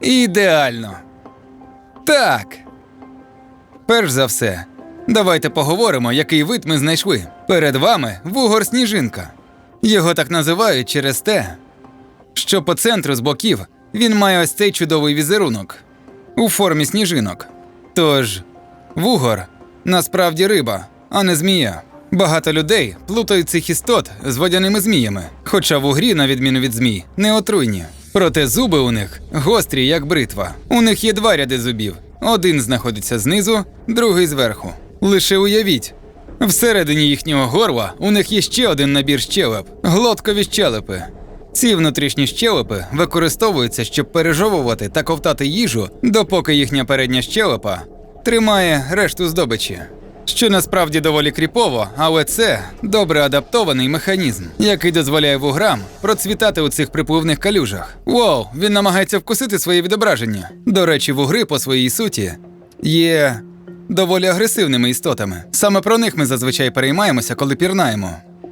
Ідеально. Так. Перш за все, давайте поговоримо, який вид ми знайшли. Перед вами вугор сніжинка. Його так називають через те, що по центру з боків він має ось цей чудовий візерунок у формі сніжинок. Тож, вугор насправді риба, а не змія. Багато людей плутають цих істот з водяними зміями, хоча вугрі, на відміну від змій, не отруйні. Проте зуби у них гострі, як бритва. У них є два ряди зубів: один знаходиться знизу, другий зверху. Лише уявіть, всередині їхнього горла у них є ще один набір щелеп глоткові щелепи. Ці внутрішні щелепи використовуються, щоб пережовувати та ковтати їжу, допоки їхня передня щелепа тримає решту здобичі. Що насправді доволі кріпово, але це добре адаптований механізм, який дозволяє вуграм процвітати у цих припливних калюжах. Воу, він намагається вкусити своє відображення. До речі, вугри по своїй суті є доволі агресивними істотами. Саме про них ми зазвичай переймаємося, коли пірнаємо.